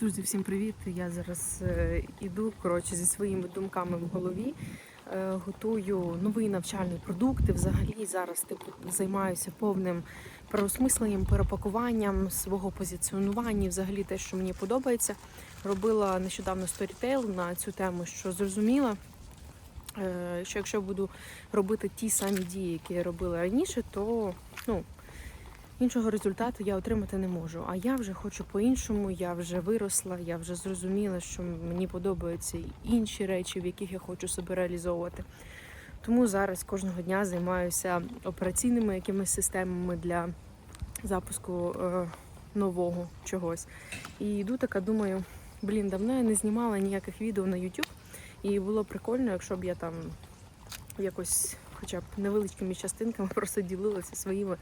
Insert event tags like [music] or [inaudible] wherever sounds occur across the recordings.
Друзі, всім привіт! Я зараз е, іду коротше зі своїми думками в голові. Е, готую новий навчальний продукт. І взагалі зараз типу займаюся повним переосмисленням, перепакуванням свого позиціонування. Взагалі те, що мені подобається. Робила нещодавно сторітейл на цю тему, що зрозуміла. е, Що якщо буду робити ті самі дії, які я робила раніше, то ну, іншого результату я отримати не можу. А я вже хочу по-іншому, я вже виросла, я вже зрозуміла, що мені подобаються інші речі, в яких я хочу себе реалізовувати. Тому зараз кожного дня займаюся операційними якимись системами для запуску е, нового чогось. І йду така, думаю, блін, давно я не знімала ніяких відео на YouTube, і було прикольно, якщо б я там якось. Хоча б невеличкими частинками [laughs] просто ділилася своїми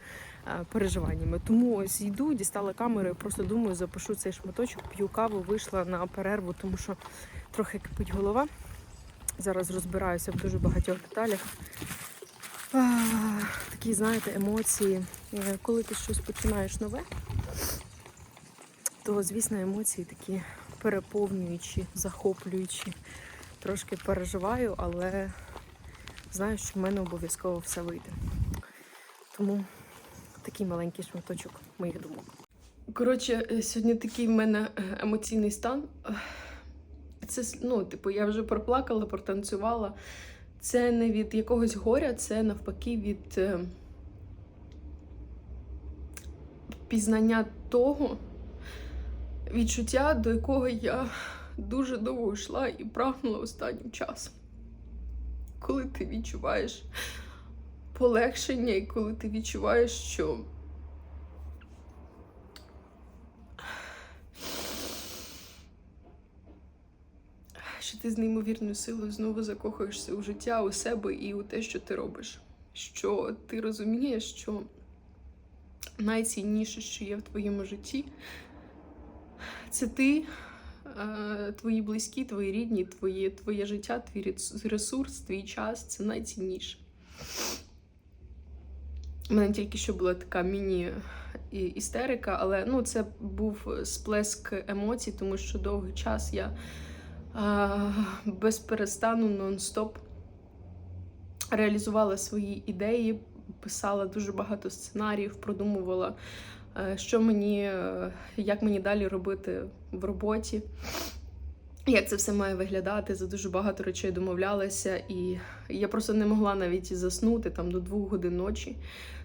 переживаннями. Тому ось йду, дістала камеру, і просто думаю, запишу цей шматочок, п'ю каву, вийшла на перерву, тому що трохи кипить голова. Зараз розбираюся в дуже багатьох деталях. А, такі, знаєте, емоції. Е, Коли ти щось починаєш нове, то, звісно, емоції такі переповнюючі, захоплюючі. Трошки переживаю, але знаю, що в мене обов'язково все вийде. Тому такий маленький шматочок моїх думок. Коротше, е, сьогодні такий в мене е, емоційний стан. Це с- ну, типу, я вже проплакала, протанцювала. Це не від якогось горя, це навпаки від е, пізнання того відчуття, до якого я дуже довго йшла і прагнула останнім часом коли ти відчуваєш полегшення, і коли ти відчуваєш, що що ти з неймовірною силою знову закохуєшся у життя, у себе і у те, що ти робиш. Що ти розумієш, що найцінніше, що є в твоєму житті, це ти, твої близькі, твої рідні, твоє, твоє життя, твій ресурс, твій час це найцінніше. У мене тільки що була така міні-істерика, але ну, це був сплеск емоцій, тому що довгий час я а, без нон-стоп реалізувала свої ідеї, писала дуже багато сценаріїв, продумувала е, що мені, е, як мені далі робити в роботі, як це все має виглядати. За дуже багато речей домовлялася, і я просто не могла навіть заснути там до двох годин ночі,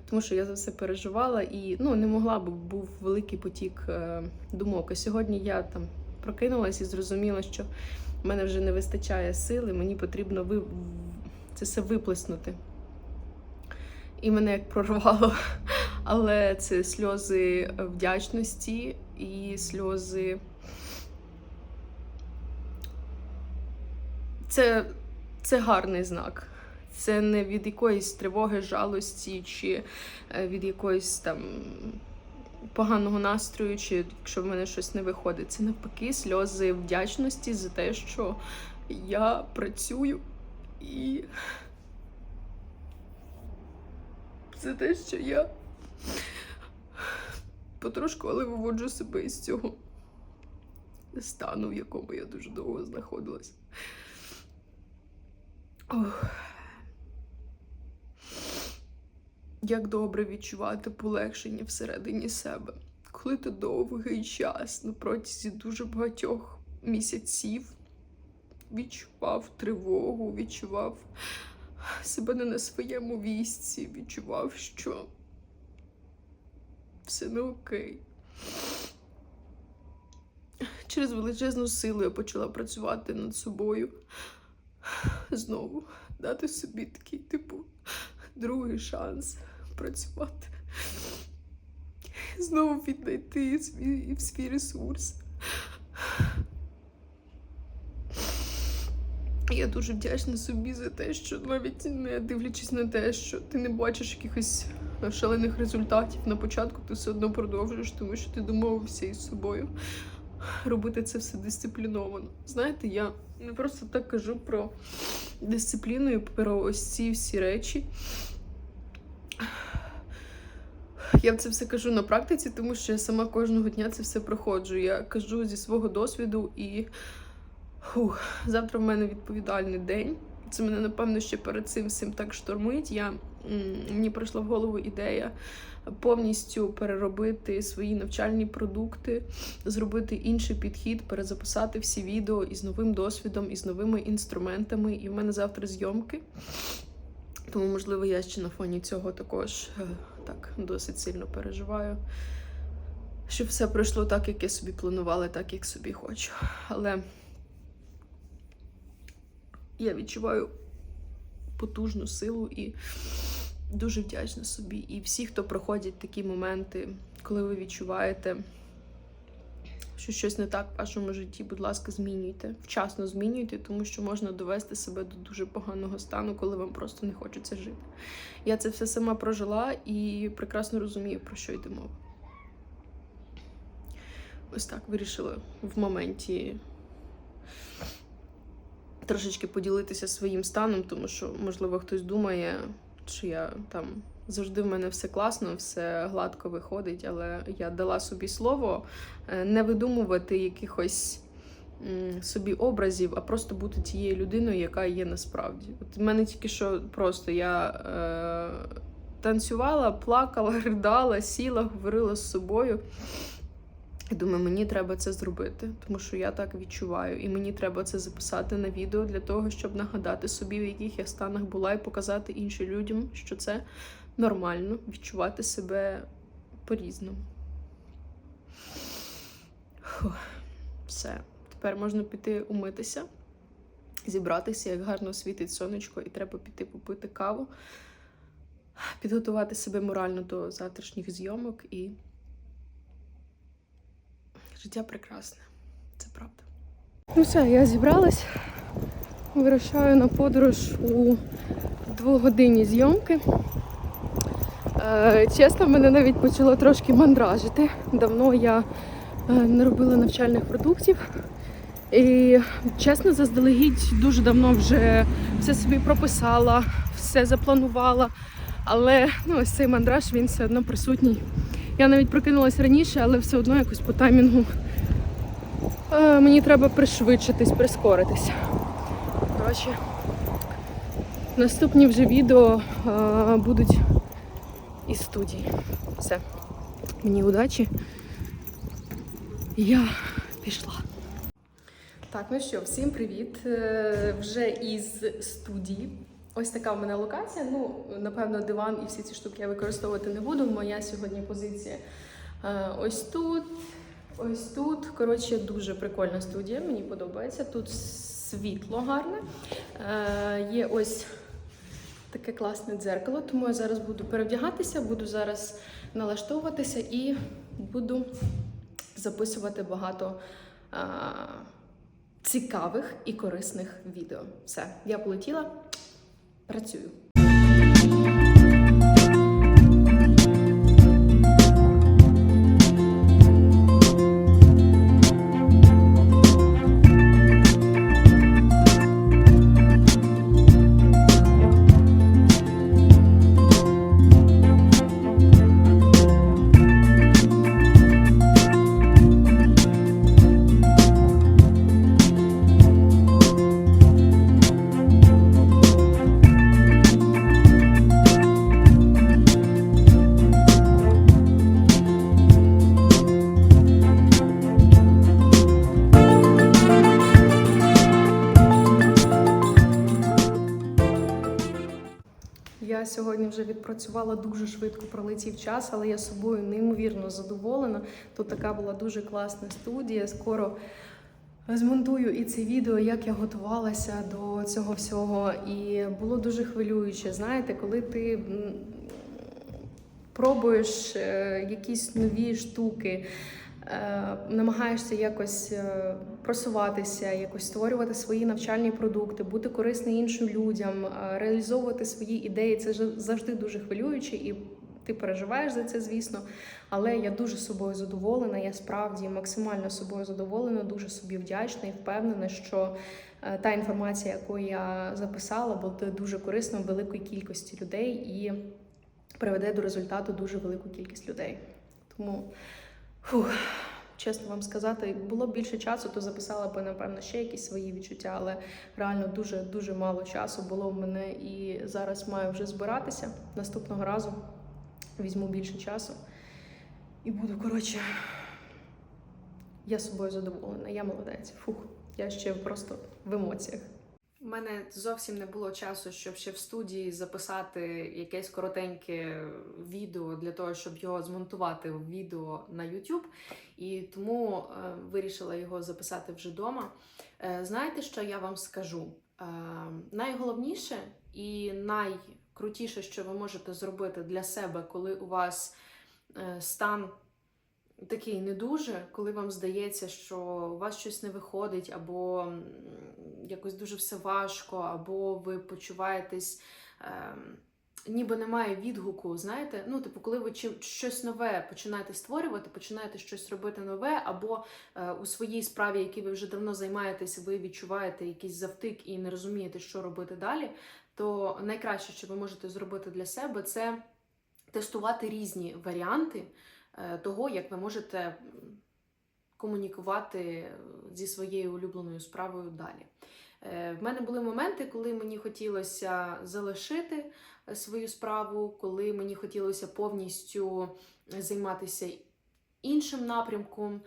тому що я за все переживала і ну, не могла, бо був великий потік е, думок. А сьогодні я там прокинулась і зрозуміла, що в мене вже не вистачає сили, мені потрібно ви... це все виплеснути. І мене як прорвало але це сльози вдячності і сльози. Це, це гарний знак. Це не від якоїсь тривоги, жалості чи е, від якоїсь там поганого настрою, чи якщо в мене щось не виходить. Це навпаки сльози вдячності за те, що я працюю і за те, що я потрошку, але виводжу себе із цього стану, в якому я дуже довго знаходилась. Ох. Як добре відчувати полегшення всередині себе, коли ти довгий час на протязі дуже багатьох місяців відчував тривогу, відчував себе не на своєму місці, відчував, що все не окей. Через величезну силу я почала працювати над собою. Знову дати собі такий, типу, другий шанс працювати. Знову віднайти свій, свій ресурс. Я дуже вдячна собі за те, що навіть не дивлячись на те, що ти не бачиш якихось шалених результатів на початку, ти все одно продовжуєш, тому що ти домовився із собою робити це все дисципліновано. Знаєте, я не просто так кажу про дисципліну і про ось ці всі речі. Я це все кажу на практиці, тому що я сама кожного дня це все проходжу. Я кажу зі свого досвіду і фух, завтра в мене відповідальний день. Це мене, напевно, ще перед цим всім так штормить. Я, мені прийшла в голову ідея повністю переробити свої навчальні продукти, зробити інший підхід, перезаписати всі відео із новим досвідом, із новими інструментами. І в мене завтра зйомки. Тому, можливо, я ще на фоні цього також е, так досить сильно переживаю. Щоб все пройшло так, як я собі планувала, так як собі хочу. Але я відчуваю потужну силу і дуже вдячна собі. І всі, хто проходять такі моменти, коли ви відчуваєте, що щось не так в вашому житті, будь ласка, змінюйте. Вчасно змінюйте, тому що можна довести себе до дуже поганого стану, коли вам просто не хочеться жити. Я це все сама прожила і прекрасно розумію, про що йде мова. Ось так вирішила в моменті трошечки поділитися своїм станом, тому що, можливо, хтось думає, що я там завжди в мене все класно, все гладко виходить, але я дала собі слово е, не видумувати якихось собі образів, а просто бути тією людиною, яка є насправді. От в мене тільки що просто я е, танцювала, плакала, [laughs] ридала, сіла, говорила з собою. І думаю, мені треба це зробити, тому що я так відчуваю, і мені треба це записати на відео для того, щоб нагадати собі, в яких я станах була, і показати іншим людям, що це нормально відчувати себе по-різному. Все. Тепер можна піти умитися, зібратися, як гарно світить сонечко, і треба піти попити каву, підготувати себе морально до завтрашніх зйомок і. Життя прекрасне, це правда. Ну все, я зібралась. Вирушаю на подорож у двогодинні зйомки. Е, чесно, мене навіть почало трошки мандражити. Давно я е, не робила навчальних продуктів. І чесно, заздалегідь дуже давно вже все собі прописала, все запланувала. Але ну, ось цей мандраж він все одно присутній. Я навіть прокинулася раніше, але все одно якось по таймінгу е, мені треба пришвидшитись, прискоритись. Коротше, наступні вже відео е, будуть із студії. Все. Мені удачі. Я пішла. Так, ну що, всім привіт. Е, Вже із студії. Ось така в мене локація. Ну, напевно, диван і всі ці штуки я використовувати не буду. Моя сьогодні позиція е, ось тут, ось тут. Коротше, дуже прикольна студія, мені подобається. Тут світло гарне. Е, Є ось таке класне дзеркало, тому я зараз буду перевдягатися, буду зараз налаштовуватися і буду записувати багато цікавих і корисних відео. Все, я полетіла, працюю. Вже відпрацювала дуже швидко, пролетів час, але я собою неймовірно задоволена. Тут така була дуже класна студія. Скоро змонтую і це відео, як я готувалася до цього всього. І було дуже хвилююче. Знаєте, коли ти пробуєш е, якісь нові штуки. Е, Намагаєшся якось е, просуватися, якось створювати свої навчальні продукти, бути корисним іншим людям, е, реалізовувати свої ідеї. Це завжди дуже хвилююче, і ти переживаєш за це, звісно. Але я дуже собою задоволена. Я справді максимально собою задоволена, дуже собі вдячна і впевнена, що та інформація, яку я записала, буде дуже корисною великої кількості людей і приведе до результату дуже велику кількість людей. Тому, фух, чесно вам сказати, було б більше часу, то записала б, напевно, ще якісь свої відчуття, але реально дуже дуже мало часу було в мене і зараз маю вже збиратися. Наступного разу візьму більше часу і буду, коротше, я собою задоволена, я молодець. Фух, я ще просто в емоціях. У мене зовсім не було часу, щоб ще в студії записати якесь коротеньке відео для того, щоб його змонтувати в відео на YouTube. І тому е, вирішила його записати вже вдома. Е, знаєте, що я вам скажу? Е, найголовніше і найкрутіше, що ви можете зробити для себе, коли у вас е, стан такий не дуже, коли вам здається, що у вас щось не виходить, або якось дуже все важко, або ви почуваєтесь. ем, Ніби немає відгуку, знаєте, ну, типу, коли ви чи- щось нове починаєте створювати, починаєте щось робити нове, або е, у своїй справі, якій ви вже давно займаєтесь, ви відчуваєте якийсь завтик і не розумієте, що робити далі, то найкраще, що ви можете зробити для себе, це тестувати різні варіанти е, того, як ви можете комунікувати зі своєю улюбленою справою далі. Е, В мене були моменти, коли мені хотілося залишити е, свою справу, коли мені хотілося повністю займатися іншим напрямком.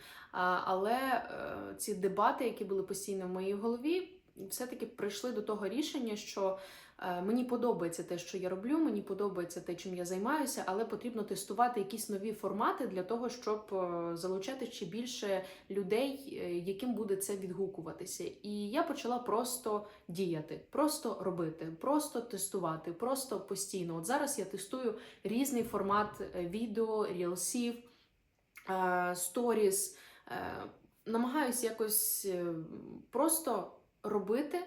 Але е, ці дебати, які були постійно в моїй голові, все-таки прийшли до того рішення, що е, мені подобається те, що я роблю, мені подобається те, чим я займаюся, але потрібно тестувати якісь нові формати для того, щоб е, залучати ще більше людей, е, яким буде це відгукуватися. І я почала просто діяти, просто робити, просто тестувати, просто постійно. От зараз я тестую різний формат е, відео, рілсів, е, сторіс. Е, Намагаюсь якось е, просто робити.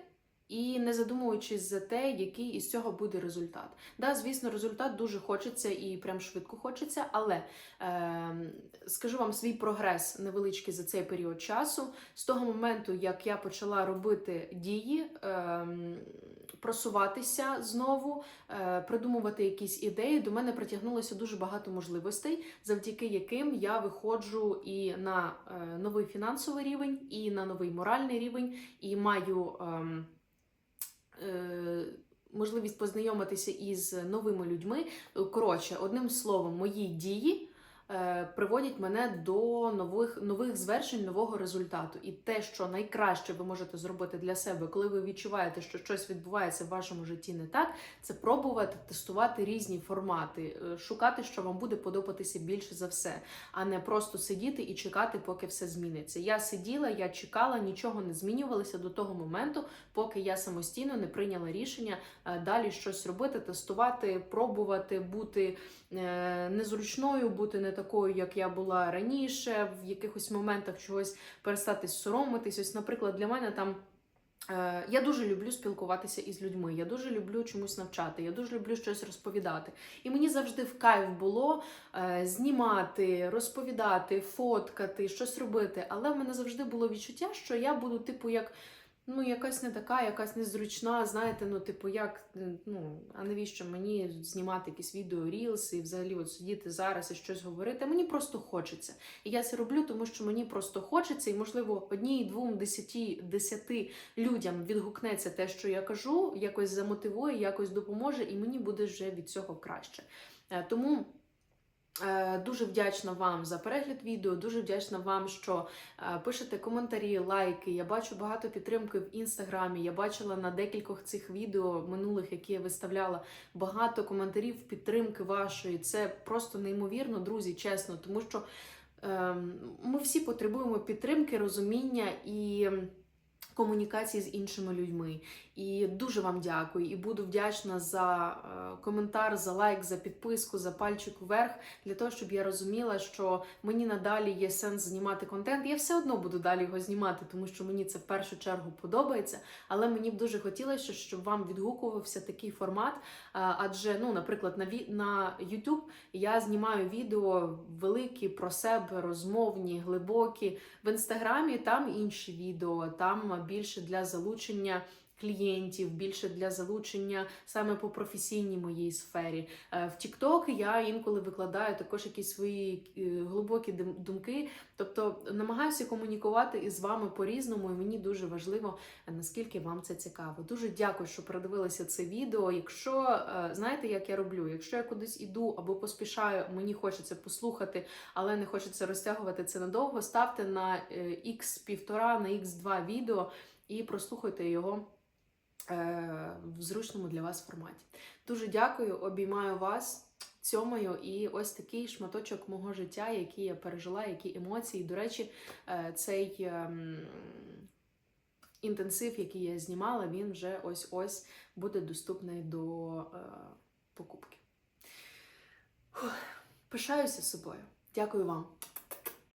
І не задумуючись за те, який із цього буде результат. Да, звісно, результат дуже хочеться і прям швидко хочеться, але е, скажу вам свій прогрес невеличкий за цей період часу. З того моменту, як я почала робити дії, е, просуватися знову, е, придумувати якісь ідеї, до мене притягнулося дуже багато можливостей, завдяки яким я виходжу і на е, новий фінансовий рівень, і на новий моральний рівень, і маю. е, можливість познайомитися із новими людьми. Коротше, одним словом, мої дії е, приводять мене до нових, нових звершень, нового результату. І те, що найкраще ви можете зробити для себе, коли ви відчуваєте, що щось відбувається в вашому житті не так, це пробувати тестувати різні формати, е, шукати, що вам буде подобатися більше за все, а не просто сидіти і чекати, поки все зміниться. Я сиділа, я чекала, нічого не змінювалося до того моменту, поки я самостійно не прийняла рішення е, далі щось робити, тестувати, пробувати бути е, незручною, бути не такою, як я була раніше, в якихось моментах чогось перестати соромитись. Ось, наприклад, для мене там. е, Я дуже люблю спілкуватися із людьми, я дуже люблю чомусь навчати, я дуже люблю щось розповідати. І мені завжди в кайф було е, знімати, розповідати, фоткати, щось робити. Але в мене завжди було відчуття, що я буду, типу, як ну, якась не така, якась незручна. Знаєте, ну, типу, як ну, а навіщо мені знімати якісь відео, рілси і взагалі от сидіти зараз і щось говорити? Мені просто хочеться. І я це роблю, тому що мені просто хочеться, і, можливо, одній, двом, десяти, десяти людям відгукнеться те, що я кажу, якось замотивує, якось допоможе, і мені буде вже від цього краще. Е, Тому. Е, Дуже вдячна вам за перегляд відео. Дуже вдячна вам, що е, пишете коментарі, лайки. Я бачу багато підтримки в інстаграмі. Я бачила на декількох цих відео минулих, які я виставляла, багато коментарів підтримки вашої. Це просто неймовірно, друзі, чесно, тому що ем, ми всі потребуємо підтримки, розуміння і. Комунікації з іншими людьми. І дуже вам дякую. І буду вдячна за е, коментар, за лайк, за підписку, за пальчик вверх, для того, щоб я розуміла, що мені надалі є сенс знімати контент. Я все одно буду далі його знімати, тому що мені це в першу чергу подобається. Але мені б дуже хотілося, щоб вам відгукувався такий формат. Е, Адже, ну, наприклад, на на YouTube я знімаю відео великі про себе, розмовні, глибокі. В інстаграмі там інші відео, там більше для залучення клієнтів, більше для залучення саме по професійній моїй сфері. Е, В TikTok я інколи викладаю також якісь свої е, глибокі думки. Тобто намагаюся комунікувати із вами по-різному, і мені дуже важливо, е, наскільки вам це цікаво. Дуже дякую, що передивилися це відео. Якщо знаєте, як я роблю, якщо я кудись іду або поспішаю, мені хочеться послухати, але не хочеться розтягувати це надовго, ставте на x півтора, на x2 відео і прослухайте його в зручному для вас форматі. Дуже дякую, обіймаю вас. Цьомаю і ось такий шматочок мого життя, який я пережила, які емоції. До речі, е, цей ем, інтенсив, який я знімала, він вже ось-ось буде доступний до е, покупки. Пишаюся собою. Дякую вам.